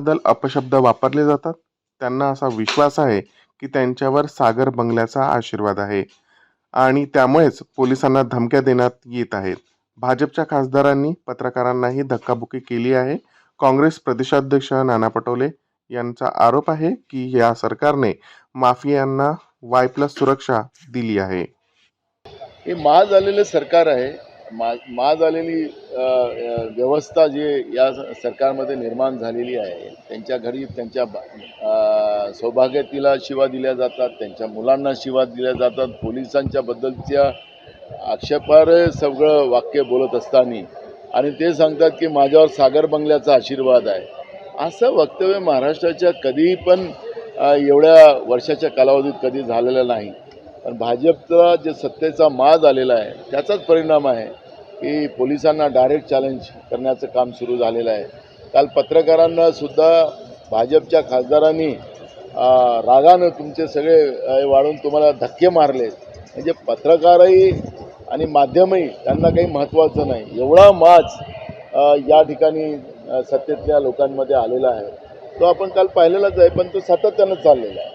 बद्दल अपशब्द वापरले जातात. त्यांना असा विश्वास आहे की त्यांच्यावर सागर बंगल्याचा आशीर्वाद आहे. आणि त्यामुळेच पोलिसांना धमक्या देण्यात येत आहेत. भाजपच्या खासदारांनी पत्रकारांनाही धक्काबुक्की केली आहे. काँग्रेस प्रदेशाध्यक्ष नाना पटोले यांचा आरोप आहे की या सरकारने माफियांना वाय प्लस सुरक्षा दिली आहे. हे माज झालेलं सरकार आहे. मा माज आलेली व्यवस्था जे या सरकारमध्ये निर्माण झालेली आहे त्यांच्या घरी त्यांच्या बा- सौभाग्यतीला शिवा दिल्या जातात त्यांच्या मुलांना शिवा दिल्या जातात पोलिसांच्या बद्दलच्या आक्षेपार सगळं वाक्य बोलत असताना. आणि ते सांगतात की माझ्यावर सागर बंगल्याचा आशीर्वाद आहे. असं वक्तव्य महाराष्ट्राच्या कधीही पण एवढ्या वर्षाच्या कालावधीत कधी झालेलं नाही. पण भाजपचा जे सत्तेचा माज आलेला आहे त्याचाच परिणाम आहे की पोलिसांना डायरेक्ट चॅलेंज करण्याचं काम सुरू झालेलं आहे. काल पत्रकारांना सुद्धा भाजपच्या खासदारांनी रागानं तुमचे सगळे वाढून तुम्हाला धक्के मारले. म्हणजे पत्रकारही आणि माध्यमही त्यांना काही महत्त्वाचं नाही. एवढा माज या ठिकाणी सत्तेतल्या लोकांमध्ये आलेला आहे. तो आपण काल पाहिलेलाच आहे पण तो सातत्यानं चाललेला आहे.